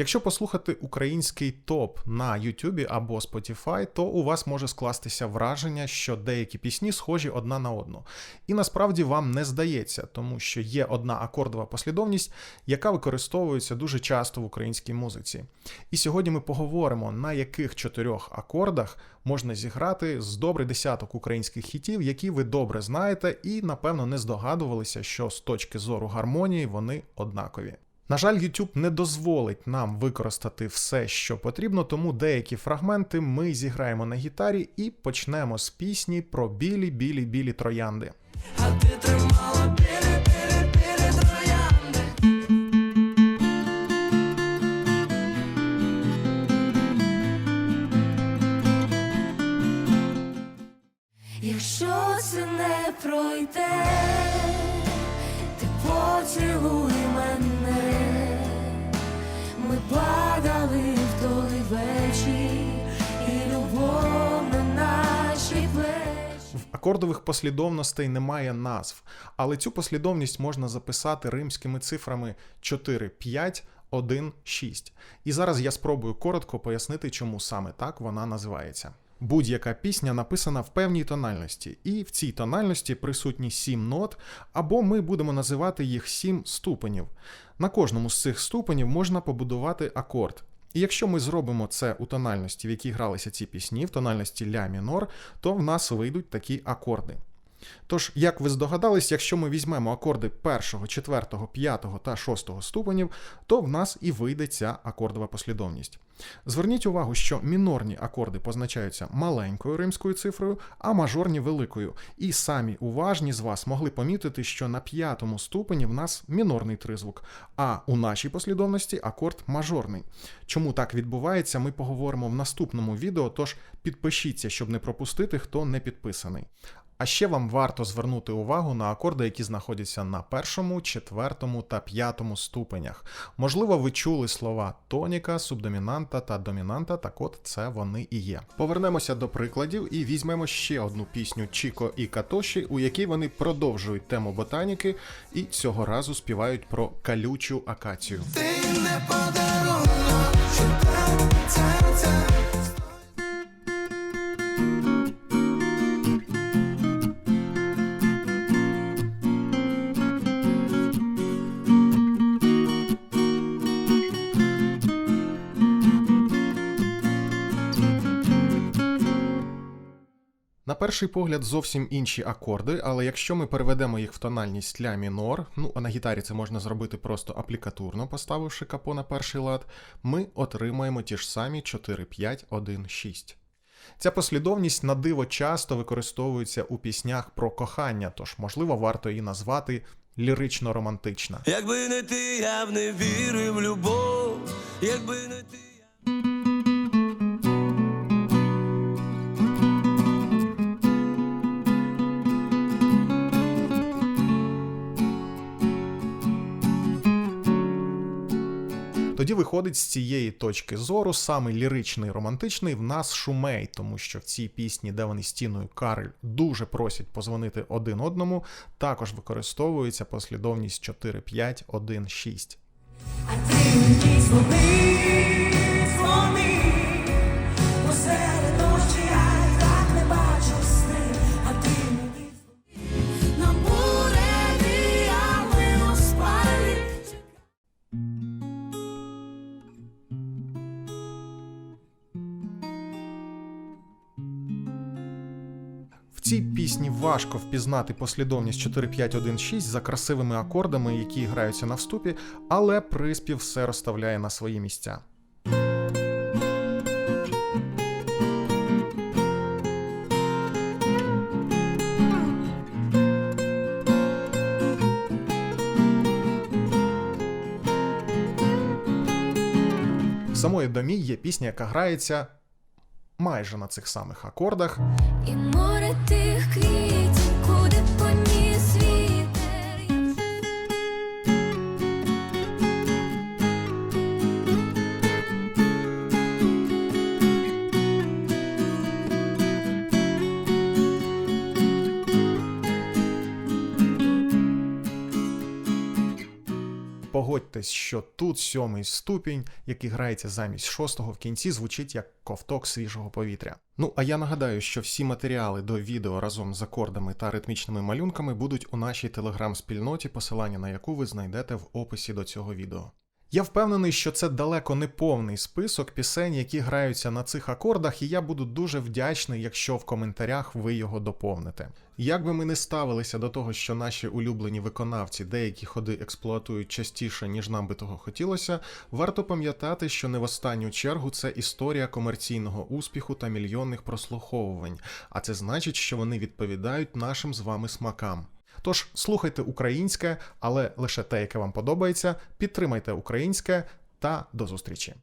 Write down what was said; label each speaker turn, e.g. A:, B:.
A: Якщо послухати український топ на YouTube або Spotify, то у вас може скластися враження, що деякі пісні схожі одна на одну. І насправді вам не здається, тому що є одна акордова послідовність, яка використовується дуже часто в українській музиці. І сьогодні ми поговоримо, на яких чотирьох акордах можна зіграти з добрий десяток українських хітів, які ви добре знаєте, і напевно не здогадувалися, що з точки зору гармонії вони однакові. На жаль, YouTube не дозволить нам використати все, що потрібно, тому деякі фрагменти ми зіграємо на гітарі і почнемо з пісні про білі, білі, білі троянди.
B: А ти тримала білі, білі, білі троянди. Якщо це не пройде, ти поцілуй падали в той вечір, і любов на наші плечі.
A: В акордових послідовностей немає назв, але цю послідовність можна записати римськими цифрами 4, 5, 1, 6. І зараз я спробую коротко пояснити, чому саме так вона називається. Будь-яка пісня написана в певній тональності, і в цій тональності присутні сім нот, або ми будемо називати їх сім ступенів. На кожному з цих ступенів можна побудувати акорд. І якщо ми зробимо це у тональності, в якій гралися ці пісні, в тональності ля мінор, то в нас вийдуть такі акорди. Тож, як ви здогадались, якщо ми візьмемо акорди першого, четвертого, п'ятого та шостого ступенів, то в нас і вийде ця акордова послідовність. Зверніть увагу, що мінорні акорди позначаються маленькою римською цифрою, а мажорні великою. І самі уважні з вас могли помітити, що на п'ятому ступені в нас мінорний тризвук, а у нашій послідовності акорд мажорний. Чому так відбувається, ми поговоримо в наступному відео, тож підпишіться, щоб не пропустити, хто не підписаний. А ще вам варто звернути увагу на акорди, які знаходяться на першому, четвертому та п'ятому ступенях. Можливо, ви чули слова тоніка, субдомінанта та домінанта, так от це вони і є. Повернемося до прикладів і візьмемо ще одну пісню Чіко і Катоші, у якій вони продовжують тему ботаніки і цього разу співають про калючу акацію.
B: Ти не подарунок,
A: перший погляд зовсім інші акорди, але якщо ми переведемо їх в тональність ля мінор, ну а на гітарі це можна зробити просто аплікатурно, поставивши капо на перший лад, ми отримаємо ті ж самі 4, 5, 1, 6. Ця послідовність на диво часто використовується у піснях про кохання, тож можливо варто її назвати лірично-романтична.
B: Якби не ти, я б не вірив любов, якби не ти.
A: Тоді виходить з цієї точки зору саме ліричний романтичний в нас шумей, тому що в цій пісні, де вони стіною Карель дуже просять позвонити один одному, також використовується послідовність 4, 5, 1, цій пісні важко впізнати послідовність 4, 5, 1, 6 за красивими акордами, які граються на вступі, але приспів все розставляє на свої місця. В самої домі є пісня, яка грається майже на цих самих акордах.
C: І море тих квітів, куди поніс
A: погодьтесь, що тут сьомий ступінь, який грається замість шостого в кінці, звучить як ковток свіжого повітря. Ну а я нагадаю, що всі матеріали до відео разом з акордами та ритмічними малюнками будуть у нашій телеграм-спільноті, посилання на яку ви знайдете в описі до цього відео. Я впевнений, що це далеко не повний список пісень, які граються на цих акордах, і я буду дуже вдячний, якщо в коментарях ви його доповните. Як би ми не ставилися до того, що наші улюблені виконавці деякі ходи експлуатують частіше, ніж нам би того хотілося, варто пам'ятати, що не в останню чергу це історія комерційного успіху та мільйонних прослуховувань, а це значить, що вони відповідають нашим з вами смакам. Тож слухайте українське, але лише те, яке вам подобається, підтримайте українське та до зустрічі.